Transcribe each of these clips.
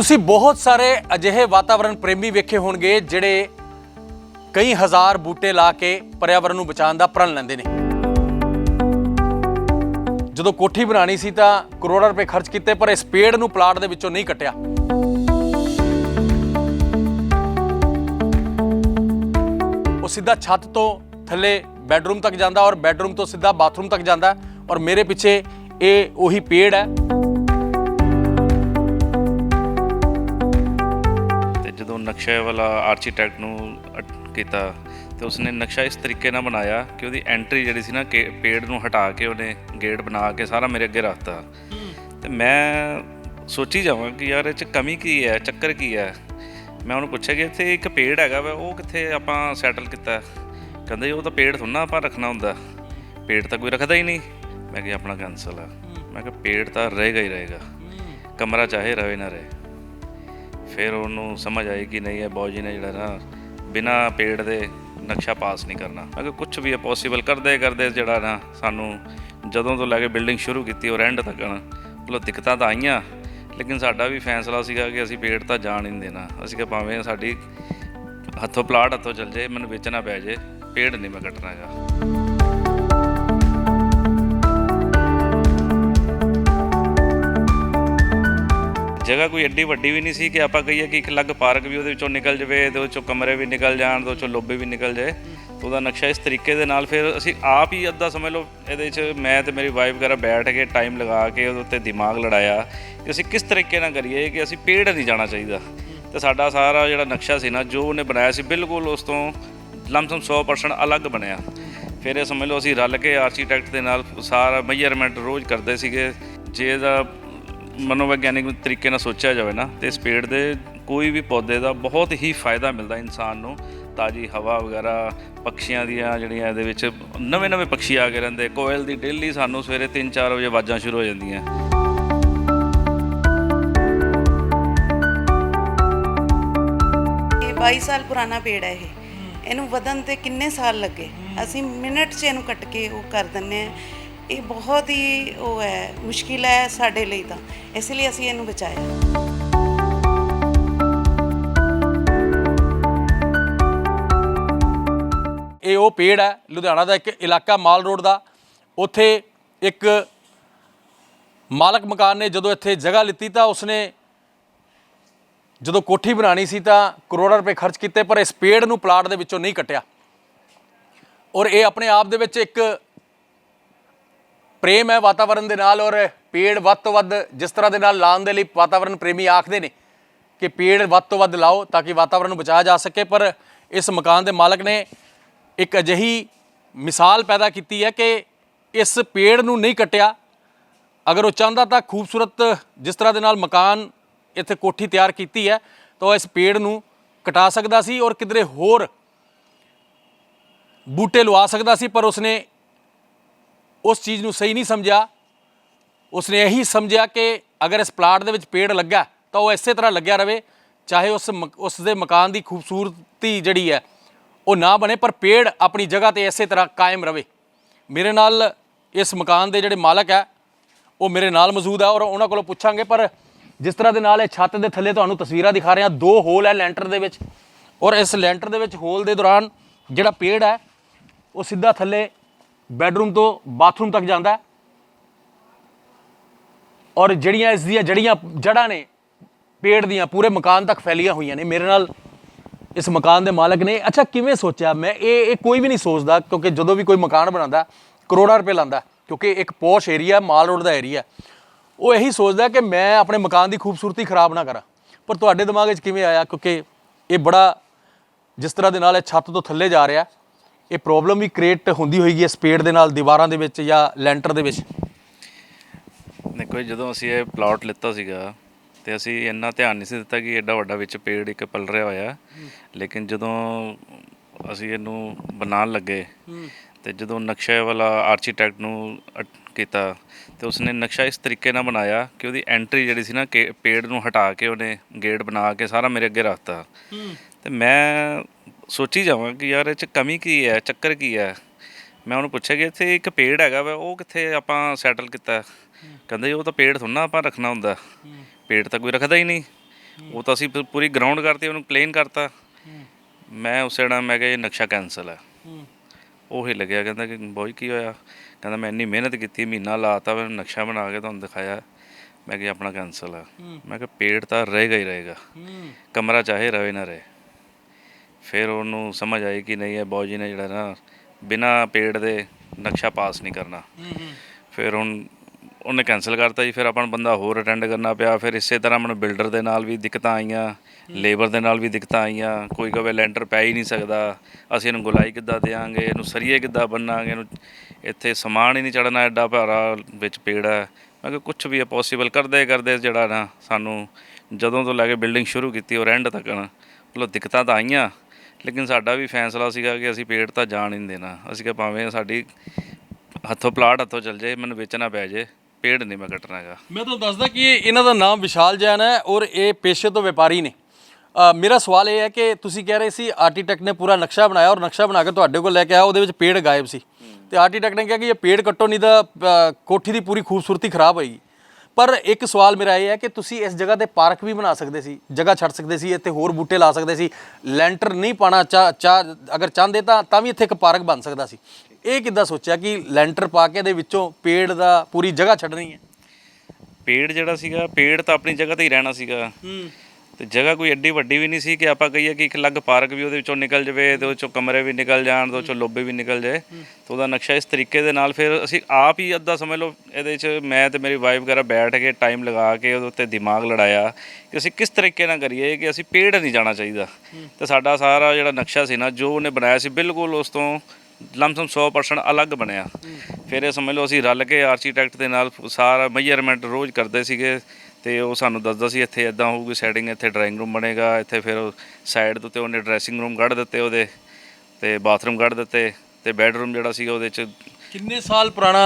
ਤੁਸੀਂ ਬਹੁਤ ਸਾਰੇ ਅਜਿਹੇ ਵਾਤਾਵਰਣ ਪ੍ਰੇਮੀ ਵੇਖੇ ਹੋਣਗੇ ਜਿਹੜੇ ਕਈ ਹਜ਼ਾਰ ਬੂਟੇ ਲਾ ਕੇ ਪਰਿਆਵਰਣ ਨੂੰ ਬਚਾਉਣ ਦਾ ਪ੍ਰਣ ਲੈਂਦੇ ਨੇ। ਜਦੋਂ ਕੋਠੀ ਬਣਾਣੀ ਸੀ ਤਾਂ ਕਰੋੜਾਂ ਰੁਪਏ ਖਰਚ ਕੀਤੇ, ਪਰ ਇਸ ਪੇੜ ਨੂੰ ਪਲਾਟ ਦੇ ਵਿੱਚੋਂ ਨਹੀਂ ਕੱਟਿਆ। ਉਹ ਸਿੱਧਾ ਛੱਤ ਤੋਂ ਥੱਲੇ ਬੈੱਡਰੂਮ ਤੱਕ ਜਾਂਦਾ ਔਰ ਬੈੱਡਰੂਮ ਤੋਂ ਸਿੱਧਾ ਬਾਥਰੂਮ ਤੱਕ ਜਾਂਦਾ ਔਰ ਮੇਰੇ ਪਿੱਛੇ ਇਹ ਉਹੀ ਪੇੜ ਹੈ। ਨਕਸ਼ਾ ਵਾਲਾ ਆਰਕੀਟੈਕਟ ਨੂੰ ਅਟ- ਕੀਤਾ ਤੇ ਉਸਨੇ ਨਕਸ਼ਾ ਇਸ ਤਰੀਕੇ ਨਾਲ ਬਣਾਇਆ ਕਿ ਉਹਦੀ ਐਂਟਰੀ ਜਿਹੜੀ ਸੀ ਨਾ ਕਿ ਪੇੜ ਨੂੰ ਹਟਾ ਕੇ ਉਹਨੇ ਗੇਟ ਬਣਾ ਕੇ ਸਾਰਾ ਮੇਰੇ ਅੱਗੇ ਰੱਖਤਾ। ਤੇ ਮੈਂ ਸੋਚੀ ਜਾਵਾਂ ਕਿ ਯਾਰ ਇਹ ਚ ਕਮੀ ਕੀ ਹੈ ਚੱਕਰ ਕੀ ਹੈ? ਮੈਂ ਉਹਨੂੰ ਪੁੱਛਿਆ ਕਿ ਇੱਥੇ ਇੱਕ ਪੇੜ ਹੈਗਾ ਵਾ ਉਹ ਕਿੱਥੇ ਆਪਾਂ ਸੈਟਲ ਕੀਤਾ? ਕਹਿੰਦੇ ਉਹ ਤਾਂ ਪੇੜ ਥੋੜਾ ਆਪਾਂ ਰੱਖਣਾ ਹੁੰਦਾ। ਪੇੜ ਤਾਂ ਕੋਈ ਰੱਖਦਾ ਹੀ ਨਹੀਂ। ਮੈਂ ਕਿਹਾ ਆਪਣਾ ਕੈਂਸਲ ਆ। ਮੈਂ ਕਿਹਾ ਪੇੜ ਤਾਂ ਰਹੇਗਾ ਹੀ ਰਹੇਗਾ। ਕਮਰਾ ਚਾਹੇ ਰਵੇ ਨਾ ਰਹੇ। ਫਿਰ ਉਹਨੂੰ ਸਮਝ ਆਈ ਕਿ ਨਹੀਂ, ਇਹ ਬੌਜੀ ਨੇ ਜਿਹੜਾ ਨਾ ਬਿਨਾ ਪੇੜ ਦੇ ਨਕਸ਼ਾ ਪਾਸ ਨਹੀਂ ਕਰਨਾ। ਮੈਂ ਕਿਹਾ ਕੁਝ ਵੀ ਹੈ ਪੋਸੀਬਲ ਕਰਦੇ ਕਰਦੇ ਜਿਹੜਾ ਨਾ ਸਾਨੂੰ ਜਦੋਂ ਤੋਂ ਲੈ ਕੇ ਬਿਲਡਿੰਗ ਸ਼ੁਰੂ ਕੀਤੀ, ਔਰ ਐਂਡ ਤੱਕ ਮਤਲਬ ਦਿੱਕਤਾਂ ਤਾਂ ਆਈਆਂ, ਲੇਕਿਨ ਸਾਡਾ ਵੀ ਫੈਸਲਾ ਸੀਗਾ ਕਿ ਅਸੀਂ ਪੇੜ ਤਾਂ ਜਾਣ ਹੀ ਨਹੀਂ ਦੇਣਾ। ਅਸੀਂ ਕਿ ਭਾਵੇਂ ਸਾਡੀ ਹੱਥੋਂ ਪਲਾਟ ਹੱਥੋਂ ਚੱਲ ਜੇ ਮੈਨੂੰ ਵੇਚਣਾ ਪੈ ਜੇ ਪੇੜ ਨਹੀਂ ਮੈਂ ਕੱਟਣਾ ਜਗ੍ਹਾ ਕੋਈ ਐਡੀ ਵੱਡੀ ਵੀ ਨਹੀਂ ਸੀ ਕਿ ਆਪਾਂ ਕਹੀਏ ਕਿ ਇੱਕ ਅਲੱਗ ਪਾਰਕ ਵੀ ਉਹਦੇ ਵਿੱਚੋਂ ਨਿਕਲ ਜਾਵੇ ਤੇ ਉਹਦੇ 'ਚੋਂ ਕਮਰੇ ਵੀ ਨਿਕਲ ਜਾਣ ਤੇ ਉਹ ਚੋਂ ਲੋਬੇ ਵੀ ਨਿਕਲ ਜਾਏ। ਉਹਦਾ ਨਕਸ਼ਾ ਇਸ ਤਰੀਕੇ ਦੇ ਨਾਲ ਫਿਰ ਅਸੀਂ ਆਪ ਹੀ ਅੱਧਾ ਸਮਝ ਲਓ ਇਹਦੇ 'ਚ ਮੈਂ ਤੇ ਮੇਰੀ ਵਾਈਫ ਵਗੈਰਾ ਬੈਠ ਕੇ ਟਾਈਮ ਲਗਾ ਕੇ ਉਹਦੇ ਉੱਤੇ ਦਿਮਾਗ ਲੜਾਇਆ ਕਿ ਅਸੀਂ ਕਿਸ ਤਰੀਕੇ ਨਾਲ ਕਰੀਏ ਕਿ ਅਸੀਂ ਪੇੜ ਨਹੀਂ ਜਾਣਾ ਚਾਹੀਦਾ। ਤੇ ਸਾਡਾ ਸਾਰਾ ਜਿਹੜਾ ਨਕਸ਼ਾ ਸੀ ਨਾ, ਜੋ ਉਹਨੇ ਬਣਾਇਆ ਸੀ ਬਿਲਕੁਲ ਉਸ ਤੋਂ ਲਮਸਮ 100% ਅਲੱਗ ਬਣਿਆ। ਫਿਰ ਇਹ ਸਮਝ ਲਓ ਅਸੀਂ ਰਲ ਕੇ ਆਰਕੀਟੈਕਟ ਦੇ ਨਾਲ ਸਾਰਾ ਮੈਜ਼ਰਮੈਂਟ ਰੋਜ਼ ਕਰਦੇ ਸੀਗੇ। ਜੇ ਦਾ ਮਨੋਵਿਗਿਆਨਿਕ ਤਰੀਕੇ ਨਾਲ ਸੋਚਿਆ ਜਾਵੇ ਨਾ ਤੇ ਇਸ ਪੇੜ ਦੇ ਕੋਈ ਵੀ ਪੌਦੇ ਦਾ ਬਹੁਤ ਹੀ ਫਾਇਦਾ ਮਿਲਦਾ ਇਨਸਾਨ ਨੂੰ। ਤਾਜੀ ਹਵਾ ਵਗੈਰਾ ਪੰਛੀਆਂ ਦੀਆਂ ਜਿਹੜੀਆਂ ਇਹਦੇ ਵਿੱਚ ਨਵੇਂ ਨਵੇਂ ਪੰਛੀ ਆ ਕੇ ਰਹਿੰਦੇ। ਕੋਇਲ ਦੀ ਡੇਲੀ ਸਾਨੂੰ ਸਵੇਰੇ 3-4 ਵਜੇ ਆਵਾਜ਼ਾਂ ਸ਼ੁਰੂ ਹੋ ਜਾਂਦੀਆਂ। ਇਹ 22 ਸਾਲ ਪੁਰਾਣਾ ਪੇੜ ਹੈ ਇਹ। ਇਹਨੂੰ ਵਧਣ ਤੇ ਕਿੰਨੇ ਸਾਲ ਲੱਗੇ? ਅਸੀਂ ਮਿੰਟ 'ਚ ਇਹਨੂੰ ਕੱਟ ਕੇ ਉਹ ਕਰ ਦਿੰਨੇ ਆ ਇਹ ਬਹੁਤ ਹੀ ਉਹ ਹੈ, ਮੁਸ਼ਕਿਲ ਹੈ ਸਾਡੇ ਲਈ ਤਾਂ। ਇਸ ਲਈ ਅਸੀਂ ਇਹਨੂੰ ਬਚਾਇਆ। ਇਹ ਉਹ ਪੇੜ ਹੈ, ਲੁਧਿਆਣਾ ਦਾ ਇੱਕ ਇਲਾਕਾ ਮਾਲ ਰੋਡ ਦਾ। ਉੱਥੇ ਇੱਕ ਮਾਲਕ ਮਕਾਨ ਨੇ ਜਦੋਂ ਇੱਥੇ ਜਗ੍ਹਾ ਲਿੱਤੀ ਤਾਂ ਉਸਨੇ ਜਦੋਂ ਕੋਠੀ ਬਣਾਣੀ ਸੀ ਤਾਂ ਕਰੋੜਾਂ ਰੁਪਏ ਖਰਚ ਕੀਤੇ, ਪਰ ਇਸ ਪੇੜ ਨੂੰ ਪਲਾਟ ਦੇ ਵਿੱਚੋਂ ਨਹੀਂ ਕੱਟਿਆ। ਔਰ ਇਹ ਆਪਣੇ ਆਪ ਦੇ ਵਿੱਚ ਇੱਕ ਪ੍ਰੇਮ ਹੈ ਵਾਤਾਵਰਣ ਦੇ ਨਾਲ ਔਰ ਪੇੜ ਵੱਧ ਤੋਂ ਵੱਧ ਜਿਸ ਤਰ੍ਹਾਂ ਦੇ ਨਾਲ ਲਾਉਣ ਦੇ ਲਈ ਵਾਤਾਵਰਣ ਪ੍ਰੇਮੀ ਆਖਦੇ ਨੇ ਕਿ ਪੇੜ ਵੱਧ ਤੋਂ ਵੱਧ ਲਾਓ ਤਾਂ ਕਿ ਵਾਤਾਵਰਣ ਨੂੰ ਬਚਾਇਆ ਜਾ ਸਕੇ। ਪਰ ਇਸ ਮਕਾਨ ਦੇ ਮਾਲਕ ਨੇ ਇੱਕ ਅਜਿਹੀ ਮਿਸਾਲ ਪੈਦਾ ਕੀਤੀ ਹੈ ਕਿ ਇਸ ਪੇੜ ਨੂੰ ਨਹੀਂ ਕੱਟਿਆ। ਅਗਰ ਉਹ ਚਾਹੁੰਦਾ ਤਾਂ ਖੂਬਸੂਰਤ ਜਿਸ ਤਰ੍ਹਾਂ ਦੇ ਨਾਲ ਮਕਾਨ ਇੱਥੇ ਕੋਠੀ ਤਿਆਰ ਕੀਤੀ ਹੈ, ਤਾਂ ਉਹ ਇਸ ਪੇੜ ਨੂੰ ਕਟਾ ਸਕਦਾ ਸੀ ਔਰ ਕਿਧਰੇ ਹੋਰ ਬੂਟੇ ਲਵਾ ਸਕਦਾ ਸੀ, ਪਰ ਉਸਨੇ ਉਸ ਚੀਜ਼ ਨੂੰ ਸਹੀ ਨਹੀਂ ਸਮਝਿਆ, ਉਸਨੇ ਇਹੀ ਸਮਝਿਆ ਕਿ ਅਗਰ ਇਸ ਪਲਾਟ ਦੇ ਵਿੱਚ ਪੇੜ ਲੱਗਾ ਤਾਂ ਉਹ ਇਸੇ ਤਰ੍ਹਾਂ ਲੱਗਿਆ ਰਵੇ, ਚਾਹੇ ਉਸ ਮਕ- ਉਸ ਦੇ ਮਕਾਨ ਦੀ ਖੂਬਸੂਰਤੀ ਜਿਹੜੀ ਹੈ, ਉਹ ਨਾ ਬਣੇ, ਪਰ ਪੇੜ ਆਪਣੀ ਜਗ੍ਹਾ ਤੇ ਇਸੇ ਤਰ੍ਹਾਂ ਕਾਇਮ ਰਵੇ। ਮੇਰੇ ਨਾਲ ਇਸ ਮਕਾਨ ਦੇ ਜਿਹੜੇ ਮਾਲਕ ਹੈ, ਉਹ ਮੇਰੇ ਨਾਲ ਮੌਜੂਦ ਹੈ ਔਰ ਉਹਨਾਂ ਕੋਲੋਂ ਪੁੱਛਾਂਗੇ, ਪਰ ਜਿਸ ਤਰ੍ਹਾਂ ਦੇ ਨਾਲ ਇਹ ਛੱਤ ਦੇ ਥੱਲੇ ਤੁਹਾਨੂੰ ਤਸਵੀਰਾਂ ਦਿਖਾ ਰਿਹਾ, ਦੋ ਹੋਲ ਹੈ ਲੈਂਟਰ ਦੇ ਵਿੱਚ ਔਰ ਇਸ ਲੈਂਟਰ ਦੇ ਵਿੱਚ ਹੋਲ ਦੇ ਦੌਰਾਨ ਜਿਹੜਾ ਪੇੜ ਹੈ, ਉਹ ਸਿੱਧਾ ਥੱਲੇ ਬੈਡਰੂਮ ਤੋਂ ਬਾਥਰੂਮ ਤੱਕ ਜਾਂਦਾ ਹੈ। ਔਰ ਜਿਹੜੀਆਂ ਇਸ ਦੀਆਂ ਜੜੀਆਂ, ਜੜਾਂ ਨੇ, ਪੇੜ ਦੀਆਂ, ਪੂਰੇ ਮਕਾਨ ਤੱਕ ਫੈਲੀਆਂ ਹੋਈਆਂ ਨੇ। ਮੇਰੇ ਨਾਲ ਇਸ ਮਕਾਨ ਦੇ ਮਾਲਕ ਨੇ। ਅੱਛਾ, ਕਿਵੇਂ ਸੋਚਿਆ? ਮੈਂ ਇਹ ਇਹ ਕੋਈ ਵੀ ਨਹੀਂ ਸੋਚਦਾ, ਕਿਉਂਕਿ ਜਦੋਂ ਵੀ ਕੋਈ ਮਕਾਨ ਬਣਾਉਂਦਾ, ਕਰੋੜਾਂ ਰੁਪਏ ਲਾਉਂਦਾ, ਕਿਉਂਕਿ ਇੱਕ ਪੋਸ਼ ਏਰੀਆ, ਮਾਲ ਰੋਡ ਦਾ ਏਰੀਆ। ਉਹ ਇਹੀ ਸੋਚਦਾ ਕਿ ਮੈਂ ਆਪਣੇ ਮਕਾਨ ਦੀ ਖੂਬਸੂਰਤੀ ਖਰਾਬ ਨਾ ਕਰਾਂ। ਪਰ ਤੁਹਾਡੇ ਦਿਮਾਗ ਵਿੱਚ ਕਿਵੇਂ ਆਇਆ? ਕਿਉਂਕਿ ਇਹ ਬੜਾ, ਜਿਸ ਤਰ੍ਹਾਂ ਦੇ ਨਾਲ ਇਹ ਛੱਤ ਤੋਂ ਥੱਲੇ ਜਾ ਰਿਹਾ ਇਹ ਪ੍ਰੋਬਲਮ ਵੀ ਕ੍ਰੀਏਟ ਹੁੰਦੀ ਇਸ ਪੇੜ ਦੇ ਨਾਲ ਦੀਵਾਰਾਂ ਦੇ ਵਿੱਚ ਜਾਂ ਲੈਂਟਰ ਦੇ ਵਿੱਚ? ਦੇਖੋ ਜੀ, ਜਦੋਂ ਅਸੀਂ ਇਹ ਪਲਾਟ ਲਿੱਤਾ ਸੀਗਾ ਤੇ ਅਸੀਂ ਇੰਨਾ ਧਿਆਨ ਨਹੀਂ ਸੀ ਦਿੱਤਾ ਕਿ ਐਡਾ ਵੱਡਾ ਵਿੱਚ ਪੇੜ ਇੱਕ ਪਲ ਰਿਹਾ ਹੋਇਆ। ਲੇਕਿਨ ਜਦੋਂ ਅਸੀਂ ਇਹਨੂੰ ਬਣਾਉਣ ਲੱਗੇ ਤੇ ਜਦੋਂ ਨਕਸ਼ਾ ਵਾਲਾ ਆਰਕੀਟੈਕਟ ਨੂੰ ਅਟ- ਕੀਤਾ ਤੇ ਉਸਨੇ ਨਕਸ਼ਾ ਇਸ ਤਰੀਕੇ ਨਾਲ ਬਣਾਇਆ ਕਿ ਉਹਦੀ ਐਂਟਰੀ ਜਿਹੜੀ ਸੀ ਨਾ ਕਿ ਪੇੜ ਨੂੰ ਹਟਾ ਕੇ ਉਹਨੇ ਗੇਟ ਬਣਾ ਕੇ ਸਾਰਾ ਮੇਰੇ ਅੱਗੇ ਰੱਖਤਾ। ਤੇ ਮੈਂ ਸੋਚੀ ਜਾਵਾਂ ਕਿ ਯਾਰ ਇਹ ਚ ਕਮੀ ਕੀ ਹੈ ਚੱਕਰ ਕੀ ਹੈ। ਮੈਂ ਉਹਨੂੰ ਪੁੱਛਿਆ ਕਿ ਇੱਥੇ ਇੱਕ ਪੇੜ ਹੈਗਾ ਵਾ ਉਹ ਕਿੱਥੇ ਆਪਾਂ ਸੈਟਲ ਕੀਤਾ? ਕਹਿੰਦੇ ਉਹ ਤਾਂ ਪੇੜ ਥੋੜਾ ਆਪਾਂ ਰੱਖਣਾ ਹੁੰਦਾ। ਪੇੜ ਤਾਂ ਕੋਈ ਰੱਖਦਾ ਹੀ ਨਹੀਂ। ਉਹ ਤਾਂ ਅਸੀਂ ਪੂਰੀ ਗਰਾਊਂਡ ਕਰਤੀ ਉਹਨੂੰ ਪਲੇਨ ਕਰਤਾ। ਮੈਂ ਉਸੇ ਟਾਈਮ ਮੈਂ ਕਿਹਾ ਇਹ ਨਕਸ਼ਾ ਕੈਨਸਲ ਹੈ। ਉਹ ਹੀ ਲੱਗਿਆ ਕਹਿੰਦਾ ਕਿ ਬੋਈ ਕੀ ਹੋਇਆ? ਕਹਿੰਦਾ ਮੈਂ ਇੰਨੀ ਮਿਹਨਤ ਕੀਤੀ ਮਹੀਨਾ ਲਾਤਾ ਮੈਂ ਨਕਸ਼ਾ ਬਣਾ ਕੇ ਤੁਹਾਨੂੰ ਦਿਖਾਇਆ। ਮੈਂ ਕਿਹਾ ਆਪਣਾ ਕੈਨਸਲ ਆ ਮੈਂ ਕਿਹਾ ਪੇੜ ਤਾਂ ਰਹੇਗਾ ਹੀ ਰਹੇਗਾ। ਕਮਰਾ ਚਾਹੇ ਰਵੇ ਨਾ ਰਹੇ। ਫਿਰ ਉਹਨੂੰ ਸਮਝ ਆਈ ਕਿ ਨਹੀਂ ਇਹ ਬੌਜੀ ਨੇ ਜਿਹੜਾ ਨਾ ਬਿਨਾ ਪੇੜ ਦੇ ਨਕਸ਼ਾ ਪਾਸ ਨਹੀਂ ਕਰਨਾ। ਫਿਰ ਹੁਣ ਉਹਨੇ ਕੈਨਸਲ ਕਰਤਾ ਜੀ ਫਿਰ ਆਪਾਂ ਨੂੰ ਬੰਦਾ ਹੋਰ ਅਟੈਂਡ ਕਰਨਾ ਪਿਆ। ਫਿਰ ਇਸੇ ਤਰ੍ਹਾਂ ਮੈਨੂੰ ਬਿਲਡਰ ਦੇ ਨਾਲ ਵੀ ਦਿੱਕਤਾਂ ਆਈਆਂ ਲੇਬਰ ਦੇ ਨਾਲ ਵੀ ਦਿੱਕਤਾਂ ਆਈਆਂ। ਕੋਈ ਕਵੇ ਲੈਂਟਰ ਪੈ ਹੀ ਨਹੀਂ ਸਕਦਾ। ਅਸੀਂ ਇਹਨੂੰ ਗੁਲਾਈ ਕਿੱਦਾਂ ਦੇਾਂਗੇ ਇਹਨੂੰ ਸਰੀਏ ਕਿੱਦਾਂ ਬੰਨਾਂਗੇ ਇਹਨੂੰ ਇੱਥੇ ਸਮਾਨ ਹੀ ਨਹੀਂ ਚੜਨਾ ਐਡਾ ਭਾਰਾ ਵਿੱਚ ਪੇੜ ਹੈ। ਮੈਂ ਕਿਹਾ ਕੁਝ ਵੀ ਪੋਸੀਬਲ ਕਰਦੇ ਕਰਦੇ ਜਿਹੜਾ ਨਾ ਸਾਨੂੰ ਜਦੋਂ ਤੋਂ ਲੈ ਕੇ ਬਿਲਡਿੰਗ ਸ਼ੁਰੂ ਕੀਤੀ ਔਰ ਐਂਡ ਤੱਕ ਮਤਲਬ ਦਿੱਕਤਾਂ ਤਾਂ ਆਈਆਂ। ਲੇਕਿਨ ਸਾਡਾ ਵੀ ਫੈਸਲਾ ਸੀਗਾ ਕਿ ਅਸੀਂ ਪੇੜ ਤਾਂ ਜਾਣ ਹੀ ਨਹੀਂ ਦੇਣਾ। ਅਸੀਂ ਕਿ ਭਾਵੇਂ ਸਾਡੀ ਹੱਥੋਂ ਪਲਾਟ ਹੱਥੋਂ ਚੱਲ ਜੇ ਮੈਨੂੰ ਵੇਚਣਾ ਪੈ ਜੇ ਪੇੜ ਨਹੀਂ ਮੈਂ ਕੱਟਣਾ ਹੈਗਾ। ਮੈਂ ਤੁਹਾਨੂੰ ਦੱਸਦਾ ਕਿ ਇਹਨਾਂ ਦਾ ਨਾਮ ਵਿਸ਼ਾਲ ਜੈਨ ਹੈ ਔਰ ਇਹ ਪੇਸ਼ੇ ਤੋਂ ਵਪਾਰੀ ਨੇ। ਮੇਰਾ ਸਵਾਲ ਇਹ ਹੈ ਕਿ ਤੁਸੀਂ ਕਹਿ ਰਹੇ ਸੀ ਆਰਕੀਟੈਕਟ ਨੇ ਪੂਰਾ ਨਕਸ਼ਾ ਬਣਾਇਆ ਔਰ ਨਕਸ਼ਾ ਬਣਾ ਕੇ ਤੁਹਾਡੇ ਕੋਲ ਲੈ ਕੇ ਆਇਆ, ਉਹਦੇ ਵਿੱਚ ਪੇੜ ਗਾਇਬ ਸੀ। ਤੇ ਆਰਕੀਟੈਕਟ ਨੇ ਕਿਹਾ ਕਿ ਇਹ ਪੇੜ ਕੱਟੋ, ਨਹੀਂ ਤਾਂ ਕੋਠੀ ਦੀ ਪੂਰੀ ਖੂਬਸੂਰਤੀ ਖਰਾਬ ਹੋਏਗੀ। ਪਰ ਇੱਕ ਸਵਾਲ ਮੇਰਾ ਇਹ ਹੈ ਕਿ ਤੁਸੀਂ ਇਸ ਜਗ੍ਹਾ ਤੇ ਪਾਰਕ ਵੀ ਬਣਾ ਸਕਦੇ ਸੀ ਜਗ੍ਹਾ ਛੱਡ ਸਕਦੇ ਸੀ ਇੱਥੇ ਹੋਰ ਬੂਟੇ ਲਾ ਸਕਦੇ ਸੀ ਲੈਂਟਰ ਨਹੀਂ ਪਾਣਾ ਚਾ ਚਾ ਅਗਰ ਚਾਹੁੰਦੇ ਤਾਂ ਤਾਂ ਵੀ ਇੱਥੇ ਇੱਕ ਪਾਰਕ ਬਣ ਸਕਦਾ ਸੀ। ਇਹ ਕਿੱਦਾਂ ਸੋਚਿਆ ਕਿ ਲੈਂਟਰ ਪਾ ਕੇ ਦੇ ਵਿੱਚੋਂ ਪੇੜ ਦਾ ਪੂਰੀ ਜਗ੍ਹਾ ਛੱਡਣੀ ਹੈ? ਪੇੜ ਜਿਹੜਾ ਸੀਗਾ ਪੇੜ ਤਾਂ ਆਪਣੀ ਜਗ੍ਹਾ ਤੇ ਹੀ ਰਹਿਣਾ ਸੀਗਾ। ਤੇ ਜਗ੍ਹਾ ਕੋਈ ਐਡੀ ਵੱਡੀ ਵੀ ਨਹੀਂ ਸੀ ਕਿ ਆਪਾਂ ਕਹੀਏ ਕਿ ਇੱਕ ਅਲੱਗ ਪਾਰਕ ਵੀ ਉਹਦੇ ਵਿੱਚੋਂ ਨਿਕਲ ਜਵੇ ਤੇ ਉਹਦੇ 'ਚੋਂ ਕਮਰੇ ਵੀ ਨਿਕਲ ਜਾਣ ਤੇ ਉਹਦੇ 'ਚੋਂ ਲੋਬੇ ਵੀ ਨਿਕਲ ਜਾਏ। ਤੇ ਉਹਦਾ ਨਕਸ਼ਾ ਇਸ ਤਰੀਕੇ ਦੇ ਨਾਲ ਫਿਰ ਅਸੀਂ ਆਪ ਹੀ ਅੱਧਾ ਸਮਝ ਲਓ ਇਹਦੇ 'ਚ ਮੈਂ ਤੇ ਮੇਰੀ ਵਾਈਫ ਵਗੈਰਾ ਬੈਠ ਕੇ ਟਾਈਮ ਲਗਾ ਕੇ ਉਹਦੇ ਉੱਤੇ ਦਿਮਾਗ ਲੜਾਇਆ ਕਿ ਅਸੀਂ ਕਿਸ ਤਰੀਕੇ ਨਾਲ ਕਰੀਏ ਕਿ ਅਸੀਂ ਪੇੜ ਨਹੀਂ ਜਾਣਾ ਚਾਹੀਦਾ। ਤੇ ਸਾਡਾ ਸਾਰਾ ਜਿਹੜਾ ਨਕਸ਼ਾ ਸੀ ਨਾ, ਜੋ ਉਹਨੇ ਬਣਾਇਆ ਸੀ ਬਿਲਕੁਲ ਉਸ ਤੋਂ ਲਮਸਮ 100% ਅਲੱਗ ਬਣਿਆ। ਫਿਰ ਇਹ ਸਮਝ ਲਓ ਅਸੀਂ ਰਲ ਕੇ ਆਰਕੀਟੈਕਟ ਦੇ ਨਾਲ ਸਾਰਾ ਮੈਜ਼ਰਮੈਂਟ ਰੋਜ਼ ਕਰਦੇ ਸੀਗੇ। ਤੇ ਉਹ ਸਾਨੂੰ ਦੱਸਦਾ ਸੀ ਇੱਥੇ ਇਦਾਂ ਹੋਊਗੀ ਸੈਟਿੰਗ ਇੱਥੇ ਡਰਾਇੰਗ ਰੂਮ ਬਣੇਗਾ ਇੱਥੇ ਫਿਰ ਸਾਈਡ ਦੇ ਉੱਤੇ ਉਹਨੇ ਡਰੈਸਿੰਗ ਰੂਮ ਕੱਢ ਦਿੱਤੇ ਉਹਦੇ ਤੇ ਬਾਥਰੂਮ ਕੱਢ ਦਿੱਤੇ ਤੇ ਬੈੱਡਰੂਮ ਜਿਹੜਾ ਸੀਗਾ ਉਹਦੇ ਚ ਕਿੰਨੇ ਸਾਲ ਪੁਰਾਣਾ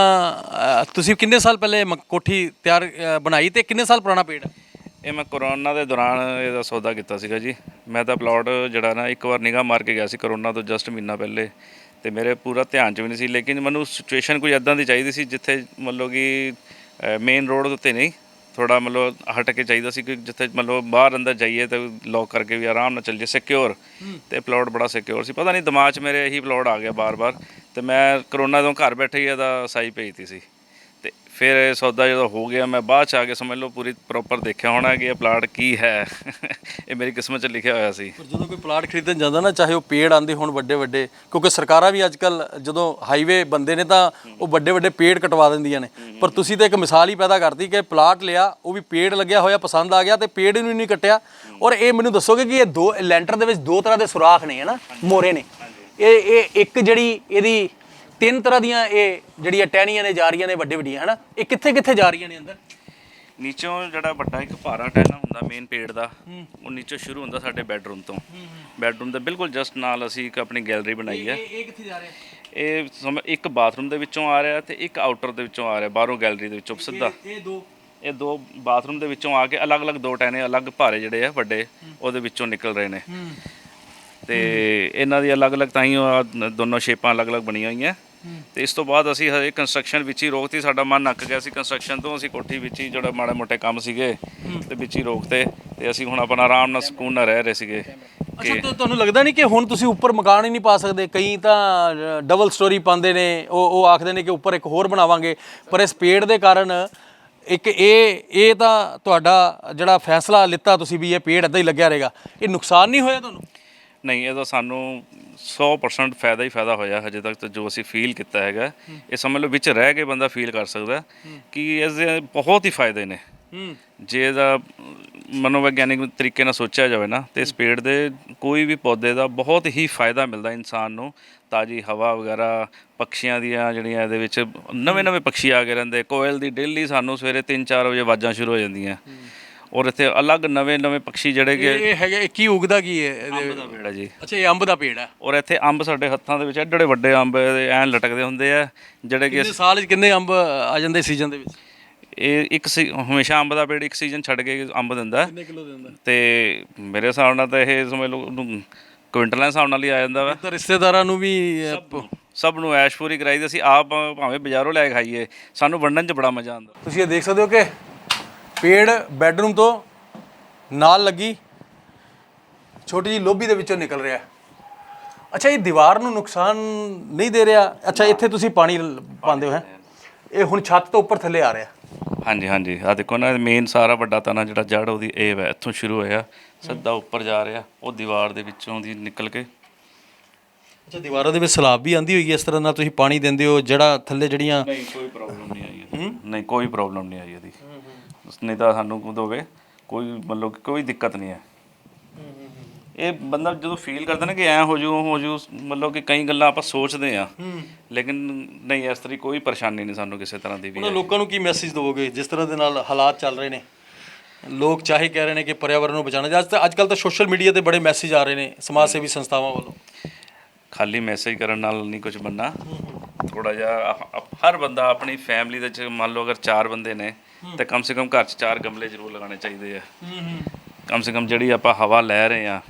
ਅ, ਤੁਸੀਂ ਕਿੰਨੇ ਸਾਲ ਪਹਿਲੇ ਮ- ਕੋਠੀ ਤਿਆਰ ਅ, ਬਣਾਈ ਤੇ ਕਿੰਨੇ ਸਾਲ ਪੁਰਾਣਾ ਪੇੜ? ਹੈ ਇਹ ਮੈਂ ਕਰੋਨਾ ਦੇ ਦੌਰਾਨ ਇਹਦਾ ਸੌਦਾ ਕੀਤਾ ਸੀਗਾ ਜੀ। ਮੈਂ ਤਾਂ ਪਲਾਟ ਜਿਹੜਾ ਨਾ ਇੱਕ ਵਾਰ ਨਿਗਾਹ ਮਾਰ ਕੇ ਗਿਆ ਸੀ ਕਰੋਨਾ ਤੋਂ ਜਸਟ ਮਹੀਨਾ ਪਹਿਲੇ ਤੇ ਮੇਰੇ ਪੂਰਾ ਧਿਆਨ ਚ ਵੀ ਨਹੀਂ ਸੀ। ਲੇਕਿਨ ਮੈਨੂੰ ਸਿਚੁਏਸ਼ਨ ਕੋਈ ਐਦਾਂ ਦੀ ਚਾਹੀਦੀ ਸੀ ਜਿੱਥੇ ਮਤਲਬ ਕਿ ਮੇਨ ਰੋਡ ਉੱਤੇ ਨਹੀਂ ਥੋੜਾ ਮਤਲਬ ਹਟ ਕੇ ਚਾਹੀਦਾ ਸੀ ਕਿ ਜਿੱਥੇ ਮਤਲਬ ਬਾਹਰ ਅੰਦਰ ਜਾਈਏ ਤੇ ਲੋਕ ਕਰਕੇ ਵੀ ਆਰਾਮ ਨਾਲ ਚੱਲ ਜੇ ਸਿਕਿਉਰ ਤੇ ਪਲਾਟ ਬੜਾ ਸਿਕਿਉਰ ਸੀ। ਪਤਾ ਨਹੀਂ ਦਿਮਾਗ 'ਚ ਮੇਰੇ ਇਹੀ ਪਲਾਟ ਆ ਗਿਆ ਬਾਰ-ਬਾਰ ਤੇ ਮੈਂ ਕਰੋਨਾ ਤੋਂ ਘਰ ਬੈਠੇ ਹੀ ਇਹਦਾ ਸਾਈ ਭੇਜਤੀ ਸੀ। ਫਿਰ ਇਹ ਸੌਦਾ ਜਦੋਂ ਹੋ ਗਿਆ, ਮੈਂ ਬਾਅਦ ਚ ਆ ਕੇ ਸਮਝ ਲਓ ਪੂਰੀ ਪ੍ਰੋਪਰ ਦੇਖਿਆ ਹੋਣਾ ਕਿ ਇਹ ਪਲਾਟ ਕੀ ਹੈ। ਇਹ ਮੇਰੀ ਕਿਸਮਤ 'ਚ ਲਿਖਿਆ ਹੋਇਆ ਸੀ। ਪਰ ਜਦੋਂ ਕੋਈ ਪਲਾਟ ਖਰੀਦਣ ਜਾਂਦਾ ਨਾ, ਚਾਹੇ ਉਹ ਪੇੜ ਆਂਦੇ ਹੋਣ ਵੱਡੇ ਵੱਡੇ ਕਿਉਂਕਿ ਸਰਕਾਰਾਂ ਵੀ ਅੱਜ ਅੱਜਕੱਲ ਜਦੋਂ ਹਾਈਵੇ ਬੰਦੇ ਨੇ ਤਾਂ ਉਹ ਵੱਡੇ ਵੱਡੇ ਪੇੜ ਕਟਵਾ ਦਿੰਦੀਆਂ ਨੇ। ਪਰ ਤੁਸੀਂ ਤਾਂ ਇੱਕ ਮਿਸਾਲ ਹੀ ਪੈਦਾ ਕਰਤੀ ਕਿ ਪਲਾਟ ਲਿਆ, ਉਹ ਵੀ ਪੇੜ ਲੱਗਿਆ ਹੋਇਆ, ਪਸੰਦ ਆ ਗਿਆ ਤੇ ਪੇੜ ਨੂੰ ਨਹੀਂ ਕੱਟਿਆ। ਔਰ ਇਹ ਮੈਨੂੰ ਦੱਸੋਗੇ ਕਿ ਇਹ ਦੋ ਲੈਂਟਰ ਦੇ ਵਿੱਚ ਦੋ ਤਰ੍ਹਾਂ ਦੇ ਸੁਰਾਖ ਨੇ, ਹੈ ਨਾ? ਮੋਰੇ ਨੇ। ਇਹ ਇਹ ਇੱਕ ਜਿਹੜੀ ਇਹਦੀ ਤਿੰਨ ਤਰ੍ਹਾਂ ਦੀਆਂ ਇਹ ਜਿਹੜੀਆਂ ਟਹਿਣੀਆਂ ਨੇ ਜਾ ਰਹੀਆਂ ਨੇ ਵੱਡੇ ਵੱਡੀਆਂ ਹਨਾ? ਇਹ ਕਿੱਥੇ ਕਿੱਥੇ ਜਾ ਰਹੀਆਂ ਨੇ ਅੰਦਰ? ਨੀਚੋਂ ਜਿਹੜਾ ਵੱਡਾ ਇੱਕ ਭਾਰਾ ਟੈਨਾ ਹੁੰਦਾ ਮੇਨ ਪੇੜ ਦਾ ਉਹ ਨੀਚੋਂ ਸ਼ੁਰੂ ਹੁੰਦਾ ਸਾਡੇ ਬੈੱਡਰੂਮ ਤੋਂ। ਬੈੱਡਰੂਮ ਦੇ ਬਿਲਕੁਲ ਜਸਟ ਨਾਲ ਅਸੀਂ ਇੱਕ ਆਪਣੀ ਗੈਲਰੀ ਬਣਾਈ ਹੈ ਇਹ ਕਿੱਥੇ ਜਾ ਰਿਹਾ? ਇਹ ਸਮ- ਇੱਕ ਬਾਥਰੂਮ ਦੇ ਵਿੱਚੋਂ ਆ ਰਿਹਾ ਤੇ ਇੱਕ ਆਊਟਰ ਦੇ ਵਿੱਚੋਂ ਆ ਰਿਹਾ ਬਾਹਰੋਂ ਗੈਲਰੀ ਦੇ ਵਿੱਚੋਂ ਸਿੱਧਾ। ਇਹ ਦੋ। ਇਹ ਦੋ ਬਾਥਰੂਮ ਦੇ ਵਿੱਚੋਂ ਆ ਕੇ ਅਲੱਗ-ਅਲੱਗ ਦੋ ਟੈਨੇ ਅਲੱਗ ਭਾਰੇ ਜਿਹੜੇ ਆ ਵੱਡੇ ਉਹਦੇ ਵਿੱਚੋਂ ਨਿਕਲ ਰਹੇ ਨੇ। ਤੇ ਇਹਨਾਂ ਦੀ ਅਲੱਗ-ਅਲੱਗ ਤਾਂ ਹੀ ਉਹ ਦੋਨੋਂ ਸ਼ੇਪਾਂ ਅਲੱਗ-ਅਲੱਗ ਬਣੀਆਂ ਹੋਈਆਂ। ਤੇ ਇਸ ਤੋਂ ਬਾਅਦ ਅਸੀਂ ਹਜੇ ਕੰਸਟਰਕਸ਼ਨ ਵਿੱਚ ਹੀ ਰੋਕਤੀ ਸਾਡਾ ਮਨ ਨੱਕ ਗਿਆ ਸੀ ਕੰਸਟਰਕਸ਼ਨ ਤੋਂ। ਅਸੀਂ ਕੋਠੀ ਵਿੱਚ ਹੀ ਜਿਹੜਾ ਮਾੜੇ ਮੋਟੇ ਕੰਮ ਸੀਗੇ ਤੇ ਵਿੱਚ ਹੀ ਰੋਕਤੇ ਤੇ ਅਸੀਂ ਹੁਣ ਆਪਣਾ ਆਰਾਮ ਨਾਲ ਸਕੂਨ ਨਾਲ ਰਹਿ ਰਹੇ ਸੀਗੇ ਅੱਛਾ ਤਾਂ ਤੁਹਾਨੂੰ ਲੱਗਦਾ ਨਹੀਂ ਕਿ ਹੁਣ ਤੁਸੀਂ ਉੱਪਰ ਮਕਾਨ ਹੀ ਨਹੀਂ ਪਾ ਸਕਦੇ? ਕਈ ਤਾਂ ਡਬਲ ਸਟੋਰੀ ਪਾਉਂਦੇ ਨੇ ਉਹ ਉਹ ਆਖਦੇ ਨੇ ਕਿ ਉੱਪਰ ਇੱਕ ਹੋਰ ਬਣਾਵਾਂਗੇ ਪਰ ਇਸ ਪੇੜ ਦੇ ਕਾਰਨ ਇੱਕ ਇਹ ਇਹ ਤਾਂ ਤੁਹਾਡਾ ਜਿਹੜਾ ਫੈਸਲਾ ਲਿੱਤਾ ਤੁਸੀਂ ਵੀ ਇਹ ਪੇੜ ਏਦਾਂ ਹੀ ਲੱਗਿਆ ਰਹੇਗਾ। ਇਹ ਨੁਕਸਾਨ ਨਹੀਂ ਹੋਇਆ ਤੁਹਾਨੂੰ? ਨਹੀਂ ਇਹਦਾ ਸਾਨੂੰ 100% ਫਾਇਦਾ ਹੀ ਫਾਇਦਾ ਹੋਇਆ ਹਜੇ ਤੱਕ ਤਾਂ ਜੋ ਅਸੀਂ ਫੀਲ ਕੀਤਾ ਹੈਗਾ। ਇਹ ਸਮਝ ਲਓ ਵਿੱਚ ਰਹਿ ਕੇ ਬੰਦਾ ਫੀਲ ਕਰ ਸਕਦਾ। ਕਿ ਇਸ ਦੇ ਬਹੁਤ ਹੀ ਫਾਇਦੇ ਨੇ। ਜੇ ਇਹਦਾ ਮਨੋਵਿਗਿਆਨਿਕ ਤਰੀਕੇ ਨਾਲ ਸੋਚਿਆ ਜਾਵੇ ਨਾ ਤੇ ਇਸ ਪੇੜ ਦੇ ਕੋਈ ਵੀ ਪੌਦੇ ਦਾ ਬਹੁਤ ਹੀ ਫਾਇਦਾ ਮਿਲਦਾ ਇਨਸਾਨ ਨੂੰ। ਤਾਜੀ ਹਵਾ ਵਗੈਰਾ ਪੰਛੀਆਂ ਦੀਆਂ ਜਿਹੜੀਆਂ ਇਹਦੇ ਵਿੱਚ ਨਵੇਂ ਨਵੇਂ ਪੰਛੀ ਆ ਕੇ ਰਹਿੰਦੇ। ਕੋਇਲ ਦੀ ਡੇਲੀ ਸਾਨੂੰ ਸਵੇਰੇ 3-4 ਵਜੇ ਆਵਾਜ਼ਾਂ ਸ਼ੁਰੂ ਹੋ ਜਾਂਦੀਆਂ। ਔਰ ਇੱਥੇ ਅਲੱਗ ਨਵੇਂ ਨਵੇਂ ਪੰਛੀ ਜਿਹੜੇ ਕਿ ਇਹ ਹੈਗਾ ਇਹ ਕੀ ਉਗਦਾ ਕੀ ਹੈ? ਇਹਦੇ ਅੰਬ ਦਾ ਪੇੜ ਹੈ ਜੀ। ਅੱਛਾ ਇਹ ਅੰਬ ਦਾ ਪੇੜ ਹੈ। ਔਰ ਇੱਥੇ ਅੰਬ ਸਾਡੇ ਹੱਥਾਂ ਦੇ ਵਿੱਚ ਐਡੇ ਵੱਡੇ ਅੰਬ ਇਹਦੇ ਐਨ ਲਟਕਦੇ ਹੁੰਦੇ ਆ ਜਿਹੜੇ ਕਿ ਕਿੰਨੇ ਸਾਲ 'ਚ ਕਿੰਨੇ ਅੰਬ ਆ ਜਾਂਦੇ ਸੀਜ਼ਨ ਦੇ ਵਿੱਚ? ਇਹ ਇੱਕ ਸੀ ਹਮੇਸ਼ਾ ਅੰਬ ਦਾ ਪੇੜ ਇੱਕ ਸੀਜ਼ਨ ਛੱਡ ਕੇ ਅੰਬ ਦਿੰਦਾ। ਕਿੰਨੇ ਕਿਲੋ ਦਿੰਦਾ? ਤੇ ਮੇਰੇ ਹਿਸਾਬ ਨਾਲ ਤਾਂ ਇਹ ਸਮਝ ਲਓ ਉਹਨੂੰ ਕੁਇੰਟਲਾਂ ਦੇ ਹਿਸਾਬ ਨਾਲ ਹੀ ਆ ਜਾਂਦਾ ਵਾ। ਤਾਂ ਰਿਸ਼ਤੇਦਾਰਾਂ ਨੂੰ ਵੀ ਸਭ ਨੂੰ ਐਸ਼ ਪੂਰੀ ਕਰਾਈ ਦੀ ਅਸੀਂ ਆਪ ਭਾਵੇਂ ਬਾਜ਼ਾਰੋਂ ਲੈ ਕੇ ਖਾਈਏ ਸਾਨੂੰ ਵੰਡਣ 'ਚ ਬੜਾ ਮਜ਼ਾ ਆਉਂਦਾ। ਤੁਸੀਂ ਇਹ ਦੇਖ ਸਕਦੇ ਹੋ ਕਿ ਪੇੜ ਬੈੱਡਰੂਮ ਤੋਂ ਨਾਲ ਲੱਗੀ। ਛੋਟੀ ਜੀ ਲੋਬੀ ਦੇ ਵਿੱਚੋਂ ਨਿਕਲ ਰਿਹਾ। ਅੱਛਾ ਇਹ ਦੀਵਾਰ ਨੂੰ ਨੁਕਸਾਨ ਨਹੀਂ ਦੇ ਰਿਹਾ। ਅੱਛਾ ਇੱਥੇ ਤੁਸੀਂ ਪਾਣੀ ਲ- ਪਾਉਂਦੇ ਹੋ ਹੈ? ਇਹ ਹੁਣ ਛੱਤ ਤੋਂ ਉੱਪਰ ਥੱਲੇ ਆ ਰਿਹਾ। ਹਾਂਜੀ ਹਾਂਜੀ। ਆ ਦੇਖੋ ਨਾ ਮੇਨ ਸਾਰਾ ਵੱਡਾ ਤਨਾ ਜਿਹੜਾ ਜੜ ਉਹਦੀ ਇਹ ਹੈ ਇੱਥੋਂ ਸ਼ੁਰੂ ਹੋਇਆ। ਸਿੱਧਾ ਉੱਪਰ ਜਾ ਰਿਹਾ। ਉਹ ਦੀਵਾਰ ਦੇ ਵਿੱਚੋਂ ਦੀ ਨਿਕਲ ਕੇ। ਅੱਛਾ ਦੀਵਾਰਾਂ ਦੇ ਵਿੱਚ ਸਲਾਬ ਵੀ ਆਂਦੀ ਹੋਈ ਹੈ ਇਸ ਤਰ੍ਹਾਂ ਨਾਲ? ਤੁਸੀਂ ਪਾਣੀ ਦਿੰਦੇ ਹੋ ਜਿਹੜਾ ਥੱਲੇ ਜਿਹੜੀਆਂ ਨਹੀਂ ਕੋਈ ਪ੍ਰੋਬਲਮ ਨਹੀਂ ਆਈ ਨਹੀਂ ਕੋਈ ਪ੍ਰੋਬਲਮ ਨਹੀਂ ਆਈ ਇਹਦੀ। ਨਹੀਂ ਤਾਂ ਸਾਨੂੰ ਕੁਦ ਹੋਵੇ ਕੋਈ ਮਤਲਬ ਕਿ ਕੋਈ ਦਿੱਕਤ ਨਹੀਂ ਹੈ। ਇਹ ਬੰਦਾ ਜਦੋਂ ਫੀਲ ਕਰਦਾ ਨਾ ਕਿ ਐ ਹੋ ਜੂ ਹੋ ਜੂ ਮਤਲਬ ਕਿ ਕਈ ਗੱਲਾਂ ਆਪਾਂ ਸੋਚਦੇ ਆ ਲੇਕਿਨ ਨਹੀਂ ਇਸ ਤਰ੍ਹਾਂ ਕੋਈ ਪਰੇਸ਼ਾਨੀ ਨਹੀਂ ਸਾਨੂੰ ਕਿਸੇ ਤਰ੍ਹਾਂ ਦੀ ਵੀ ਉਹਨਾਂ ਲੋਕਾਂ ਨੂੰ ਕੀ ਮੈਸੇਜ ਦਿਓਗੇ ਜਿਸ ਤਰ੍ਹਾਂ ਦੇ ਨਾਲ ਹਾਲਾਤ ਚੱਲ ਰਹੇ ਨੇ। ਲੋਕ ਚਾਹੇ ਕਹਿ ਰਹੇ ਨੇ ਕਿ ਪਰਿਆਵਰਨ ਨੂੰ ਬਚਾਉਣਾ। ਅੱਜ ਅੱਜ ਕੱਲ ਤਾਂ ਸੋਸ਼ਲ ਮੀਡੀਆ ਤੇ ਬੜੇ ਮੈਸੇਜ ਆ ਰਹੇ ਨੇ ਸਮਾਜ ਸੇਵੀ ਸੰਸਥਾਵਾਂ ਵੱਲੋਂ। ਖਾਲੀ ਮੈਸੇਜ ਕਰਨ ਨਾਲ ਨਹੀਂ ਕੁਝ ਬੰਨਾ ਥੋੜਾ ਜਿਹਾ ਹਰ ਬੰਦਾ ਆਪਣੀ ਫੈਮਿਲੀ ਦੇ ਚ ਮੰਨ ਲਓ ਅਗਰ ਚਾਰ ਬੰਦੇ ਨੇ ਤੇ ਕਮ ਸੇ ਕਮ ਘਰ ਚ ਚਾਰ ਗਮਲੇ ਜ਼ਰੂਰ ਲਗਾਉਣੇ ਚਾਹੀਦੇ ਆ। ਕਮ ਸੇ ਕਮ ਜਿਹੜੀ ਆਪਾਂ ਹਵਾ ਲੈ ਰਹੇ ਆ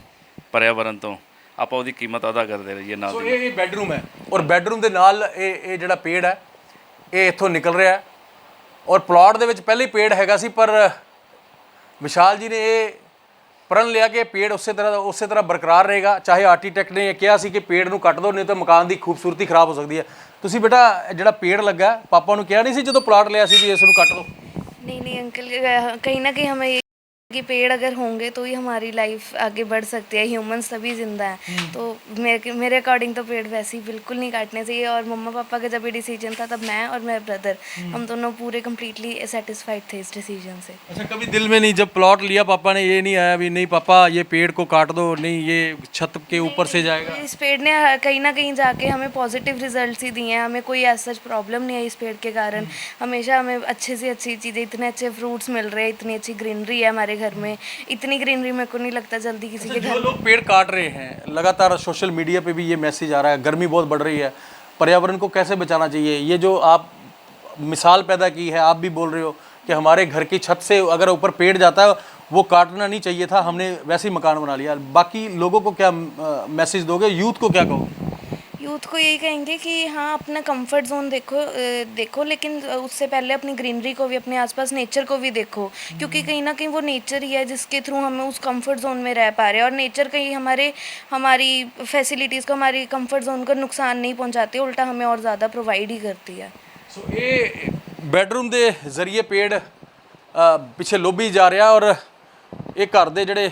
ਪਰਿਆਵਰਨ ਤੋਂ ਆਪਾਂ ਉਹਦੀ ਕੀਮਤ ਅਦਾ ਕਰਦੇ ਰਹੀਏ ਨਾਲ ਸੋ ਇਹ ਬੈੱਡਰੂਮ ਹੈ ਔਰ ਬੈੱਡਰੂਮ ਦੇ ਨਾਲ ਇਹ ਇਹ ਜਿਹੜਾ ਪੇੜ ਹੈ ਇਹ ਇੱਥੋਂ ਨਿਕਲ ਰਿਹਾ ਹੈ। ਔਰ ਪਲਾਟ ਦੇ ਵਿੱਚ ਪਹਿਲੇ ਪੇੜ ਹੈਗਾ ਸੀ ਪਰ ਵਿਸ਼ਾਲ ਜੀ ਨੇ ਇਹ ਪ੍ਰਣ ਲਿਆ ਕਿ ਇਹ ਪੇੜ ਉਸੇ ਤਰ੍ਹਾਂ ਦਾ ਉਸੇ ਤਰ੍ਹਾਂ ਬਰਕਰਾਰ ਰਹੇਗਾ ਚਾਹੇ ਆਰਕੀਟੈਕਟ ਨੇ ਇਹ ਕਿਹਾ ਸੀ ਕਿ ਪੇੜ ਨੂੰ ਕੱਟ ਦਿਓ ਨਹੀਂ ਤਾਂ ਮਕਾਨ ਦੀ ਖੂਬਸੂਰਤੀ ਖਰਾਬ ਹੋ ਸਕਦੀ ਹੈ ਤੁਸੀਂ ਬੇਟਾ ਇਹ ਜਿਹੜਾ ਪੇੜ ਲੱਗਾ ਹੈ, ਪਾਪਾ ਨੂੰ ਕਿਹਾ ਨਹੀਂ ਸੀ ਜਦੋਂ ਪਲਾਟ ਲਿਆ ਸੀ ਵੀ ਇਸ ਨੂੰ ਕੱਟ ਦਿਓ नहीं नहीं अंकल अ, कहीं ना कहीं हमें ये कि पेड़ अगर होंगे तो ही हमारी लाइफ आगे बढ़ सकती है ह्यूमन सभी ज़िंदा हैं। तो मेरे मेरे अकॉर्डिंग तो पेड़ वैसे ही बिल्कुल नहीं काटने चाहिए और मम्मा पापा का जब ये डिसीज़न था तब मैं और मेरा ब्रदर हम दोनों पूरे कम्प्लीटली सेटिस्फाइड थे इस डिसीज़न से। अच्छा कभी दिल में नहीं जब प्लॉट लिया पापा ने ये नहीं आया भी नहीं पापा ये पेड़ को काट दो नहीं ये छत के ऊपर से जाएगा? इस पेड़ ने कहीं ना कहीं जाके हमें पॉजिटिव रिज़ल्ट ही दिए हैं। हमें कोई ऐसा प्रॉब्लम नहीं है इस पेड़ के कारण। हमेशा हमें अच्छे से अच्छी चीज़ें इतने अच्छे फ्रूट्स मिल रहे हैं इतनी अच्छी ग्रीनरी है हमारे घर में। इतनी ग्रीनरी मेरे को नहीं लगता जल्दी किसी के जो लोग पेड़ काट रहे हैं लगातार सोशल मीडिया पे भी ये मैसेज आ रहा है गर्मी बहुत बढ़ रही है पर्यावरण को कैसे बचाना चाहिए? ये जो आप मिसाल पैदा की है आप भी बोल रहे हो कि हमारे घर की छत से अगर ऊपर पेड़ जाता है वो काटना नहीं चाहिए था हमने वैसे ही मकान बना लिया। बाकी लोगों को क्या मैसेज दोगे? यूथ को क्या कहोगे यूथ को यही कहेंगे कि हाँ अपना कंफर्ट जोन देखो अ, देखो लेकिन अ, उससे पहले अपनी ग्रीनरी को भी अपने आसपास नेचर को भी देखो क्योंकि कहीं ना कहीं वो नेचर ही है जिसके थ्रू हमें उस कंफर्ट जोन में रह पा रहे हैं और नेचर कहीं हमारे हमारी फैसिलिटीज़ को हमारी कंफर्ट जोन को नुकसान नहीं पहुंचाती उल्टा हमें और ज़्यादा प्रोवाइड ही करती है ਸੋ ਇਹ ਬੈੱਡਰੂਮ ਦੇ ਜ਼ਰੀਏ ਪੇੜ ਅ, ਪਿੱਛੇ ਲੋਭੀ ਜਾ ਰਿਹਾ ਔਰ ਇਹ ਘਰ ਦੇ ਜਿਹੜੇ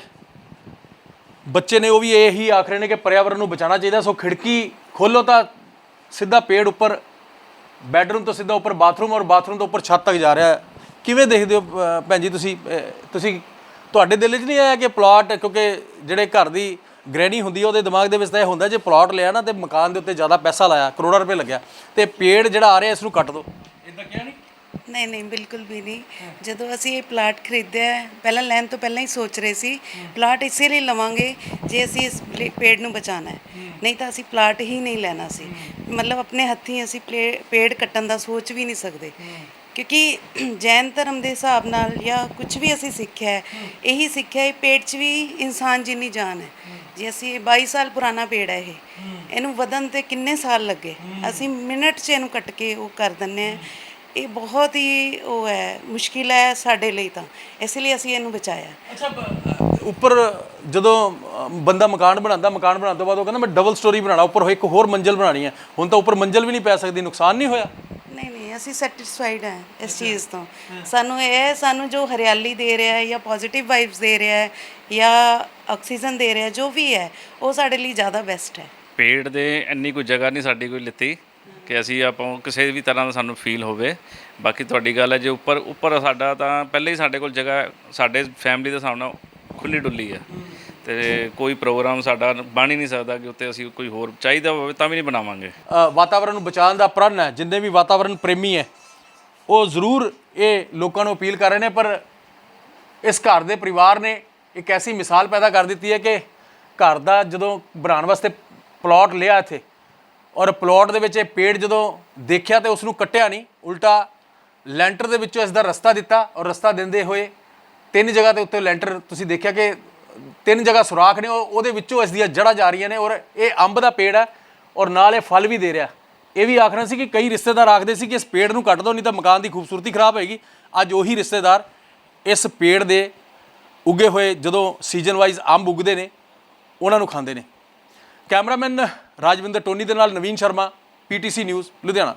ਬੱਚੇ ਨੇ ਉਹ ਵੀ ਇਹੀ ਆਖ ਰਹੇ ਨੇ ਕਿ ਪਰਿਆਵਰਨ ਨੂੰ ਬਚਾਉਣਾ ਚਾਹੀਦਾ ਸੋ ਖਿੜਕੀ ਖੋਲੋ ਤਾਂ ਸਿੱਧਾ ਪੇੜ ਉੱਪਰ, ਬੈਡਰੂਮ ਤੋਂ ਸਿੱਧਾ ਉੱਪਰ ਬਾਥਰੂਮ ਔਰ ਬਾਥਰੂਮ ਤੋਂ ਉੱਪਰ ਛੱਤ ਤੱਕ ਜਾ ਰਿਹਾ। ਕਿਵੇਂ ਦੇਖਦੇ ਹੋ ਭੈਣ ਜੀ ਤੁਸੀਂ ਤੁਸੀਂ ਤੁਹਾਡੇ ਦਿਲ 'ਚ ਨਹੀਂ ਆਇਆ ਕਿ ਪਲਾਟ ਕਿਉਂਕਿ ਜਿਹੜੇ ਘਰ ਦੀ ਗ੍ਰਹਿਣੀ ਹੁੰਦੀ ਉਹਦੇ ਦਿਮਾਗ ਦੇ ਵਿੱਚ ਤਾਂ ਇਹ ਹੁੰਦਾ ਜੇ ਪਲਾਟ ਲਿਆ ਨਾ ਤੇ ਮਕਾਨ ਦੇ ਉੱਤੇ ਜ਼ਿਆਦਾ ਪੈਸਾ ਲਾਇਆ, ਕਰੋੜਾਂ ਰੁਪਏ ਲੱਗਿਆ, ਤੇ ਪੇੜ ਜਿਹੜਾ ਆ ਰਿਹਾ, ਇਸ ਨੂੰ ਕੱਟ ਦਿਓ ਇਦਾਂ ਕਿਹਾ ਨਹੀਂ ਨਹੀਂ ਨਹੀਂ ਬਿਲਕੁਲ ਵੀ ਨਹੀਂ। ਜਦੋਂ ਅਸੀਂ ਇਹ ਪਲਾਟ ਖਰੀਦਿਆ ਹੈ, ਪਹਿਲਾਂ ਲੈਣ ਤੋਂ ਪਹਿਲਾਂ ਹੀ ਸੋਚ ਰਹੇ ਸੀ ਪਲਾਟ ਇਸੇ ਲਈ ਲਵਾਂਗੇ ਜੇ ਅਸੀਂ ਇਸ ਪਲੇ- ਪੇੜ ਨੂੰ ਬਚਾਉਣਾ ਹੈ। ਨਹੀਂ ਤਾਂ ਅਸੀਂ ਪਲਾਟ ਹੀ ਨਹੀਂ ਲੈਣਾ ਸੀ। ਮਤਲਬ ਆਪਣੇ ਹੱਥੀਂ ਅਸੀਂ ਪਲੇ- ਪੇੜ ਕੱਟਣ ਦਾ ਸੋਚ ਵੀ ਨਹੀਂ ਸਕਦੇ। ਕਿਉਂਕਿ ਜੈਨ ਧਰਮ ਦੇ ਹਿਸਾਬ ਨਾਲ ਜਾਂ ਕੁਝ ਵੀ ਅਸੀਂ ਸਿੱਖਿਆ ਹੈ ਇਹੀ ਸਿੱਖਿਆ ਹੈ ਪੇੜ 'ਚ ਵੀ ਇਨਸਾਨ ਜਿੰਨੀ ਜਾਨ ਹੈ। ਜੇ ਅਸੀਂ ਇਹ 22 ਸਾਲ ਪੁਰਾਣਾ ਪੇੜ ਹੈ ਇਹ ਇਹਨੂੰ ਵਧਣ ਤੇ ਕਿੰਨੇ ਸਾਲ ਲੱਗੇ? ਅਸੀਂ ਮਿੰਟ 'ਚ ਇਹਨੂੰ ਕੱਟ ਕੇ ਉਹ ਕਰ ਦਿੰਨੇ ਆ ਇਹ ਬਹੁਤ ਹੀ ਉਹ ਹੈ ਮੁਸ਼ਕਿਲ ਹੈ ਸਾਡੇ ਲਈ ਤਾਂ। ਇਸ ਲਈ ਅਸੀਂ ਇਹਨੂੰ ਬਚਾਇਆ। ਅੱਛਾ ਬ- ਉੱਪਰ ਜਦੋਂ ਅ, ਬੰਦਾ ਮਕਾਨ ਬਣਾਉਂਦਾ ਮਕਾਨ ਬਣਾਉਣ ਤੋਂ ਬਾਅਦ ਉਹ ਕਹਿੰਦਾ ਮੈਂ ਡਬਲ ਸਟੋਰੀ ਬਣਾਉਣਾ ਉੱਪਰ ਇੱਕ ਹੋਰ ਮੰਜ਼ਲ ਬਣਾਉਣੀ ਹੈ। ਹੁਣ ਤਾਂ ਉੱਪਰ ਮੰਜ਼ਲ ਵੀ ਨਹੀਂ ਪੈ ਸਕਦੀ ਨੁਕਸਾਨ ਨਹੀਂ ਹੋਇਆ? ਨਹੀਂ ਨਹੀਂ ਅਸੀਂ ਸੈਟੀਸਫਾਈਡ ਹਾਂ ਇਸ ਚੀਜ਼ ਤੋਂ। ਸਾਨੂੰ ਇਹ ਹੈ ਸਾਨੂੰ ਜੋ ਹਰਿਆਲੀ ਦੇ ਰਿਹਾ ਹੈ ਜਾਂ ਪੋਜ਼ਿਟਿਵ ਵਾਈਬਸ ਦੇ ਰਿਹਾ ਹੈ ਜਾਂ ਆਕਸੀਜਨ ਦੇ ਰਿਹਾ ਹੈ, ਜੋ ਵੀ ਹੈ ਉਹ ਸਾਡੇ ਲਈ ਜ਼ਿਆਦਾ ਬੈਸਟ ਹੈ। ਪੇੜ ਦੇ ਇੰਨੀ ਕੋਈ ਜਗ੍ਹਾ ਨਹੀਂ ਸਾਡੀ ਕੋਈ ਲਿੱਤੀ। ਕਿ ਅਸੀਂ ਆਪਾਂ ਕਿਸੇ ਵੀ ਤਰ੍ਹਾਂ ਦਾ ਸਾਨੂੰ ਫੀਲ ਹੋਵੇ। ਬਾਕੀ ਤੁਹਾਡੀ ਗੱਲ ਹੈ ਜੇ ਉੱਪਰ ਉੱਪਰ ਸਾਡਾ ਤਾਂ ਪਹਿਲੇ ਹੀ ਸਾਡੇ ਕੋਲ ਜਗ੍ਹਾ ਸਾਡੇ ਫੈਮਿਲੀ ਦੇ ਹਿਸਾਬ ਨਾਲ ਖੁੱਲੀ ਡੁੱਲੀ ਹੈ। ਤੇ ਕੋਈ ਪ੍ਰੋਗਰਾਮ ਸਾਡਾ ਬਣ ਹੀ ਨਹੀਂ ਸਕਦਾ ਕਿ ਉੱਤੇ ਅਸੀਂ ਕੋਈ ਹੋਰ ਚਾਹੀਦਾ ਹੋਵੇ ਤਾਂ ਵੀ ਨਹੀਂ ਬਣਾਵਾਂਗੇ। ਅ, ਵਾਤਾਵਰਣ ਨੂੰ ਬਚਾਉਣ ਦਾ ਪ੍ਰਣ ਹੈ ਜਿੰਨੇ ਵੀ ਵਾਤਾਵਰਣ ਪ੍ਰੇਮੀ ਹੈ ਉਹ ਜ਼ਰੂਰ ਇਹ ਲੋਕਾਂ ਨੂੰ ਅਪੀਲ ਕਰ ਰਹੇ ਨੇ ਪਰ ਇਸ ਘਰ ਦੇ ਪਰਿਵਾਰ ਨੇ ਇੱਕ ਐਸੀ ਮਿਸਾਲ ਪੈਦਾ ਕਰ ਦਿੱਤੀ ਹੈ ਕਿ ਘਰ ਦਾ ਜਦੋਂ ਬਣਾਉਣ ਵਾਸਤੇ ਪਲਾਟ ਲਿਆ ਇੱਥੇ ਔਰ ਪਲਾਟ ਦੇ ਵਿੱਚ ਇਹ ਪੇੜ ਜਦੋਂ ਦੇਖਿਆ ਤੇ ਉਸ ਨੂੰ ਕੱਟਿਆ ਨਹੀਂ, ਉਲਟਾ ਲੈਂਟਰ ਦੇ ਵਿੱਚੋਂ ਇਸ ਦਾ ਰਸਤਾ ਦਿੱਤਾ ਔਰ ਰਸਤਾ ਦਿੰਦੇ ਹੋਏ ਤਿੰਨ ਜਗ੍ਹਾ ਦੇ ਉੱਤੇ ਲੈਂਟਰ ਤੁਸੀਂ ਦੇਖਿਆ ਕਿ ਤਿੰਨ ਜਗ੍ਹਾ ਸੁਰਾਖ ਨੇ, ਉਹ- ਉਹਦੇ ਵਿੱਚੋਂ ਇਸ ਦੀਆਂ ਜੜ੍ਹਾਂ ਜਾ ਰਹੀਆਂ ਨੇ ਔਰ ਇਹ ਅੰਬ ਦਾ ਪੇੜ ਹੈ ਔਰ ਨਾਲ ਇਹ ਫਲ ਵੀ ਦੇ ਰਿਹਾ। ਇਹ ਵੀ ਆਖਣਾ ਸੀ ਕਿ ਕਈ ਰਿਸ਼ਤੇਦਾਰ ਆਖਦੇ ਸੀ ਕਿ ਇਸ ਪੇੜ ਨੂੰ ਕੱਟ ਦਿਓ ਨਹੀਂ ਤਾਂ ਮਕਾਨ ਦੀ ਖੂਬਸੂਰਤੀ ਖਰਾਬ ਹੋਏਗੀ। ਅੱਜ ਉਹੀ ਰਿਸ਼ਤੇਦਾਰ ਇਸ ਪੇੜ ਦੇ ਉੱਗੇ ਹੋਏ ਜਦੋਂ ਸੀਜ਼ਨ ਵਾਈਜ਼ ਅੰਬ ਉੱਗਦੇ ਨੇ, ਉਹਨਾਂ ਨੂੰ ਖਾਂਦੇ ਨੇ। ਕੈਮਰਾਮੈਨ ਰਾਜਵਿੰਦਰ ਟੋਨੀ ਦੇ ਨਾਲ ਨਵੀਨ ਸ਼ਰਮਾ ਪੀਟੀਸੀ ਨਿਊਜ਼ ਲੁਧਿਆਣਾ।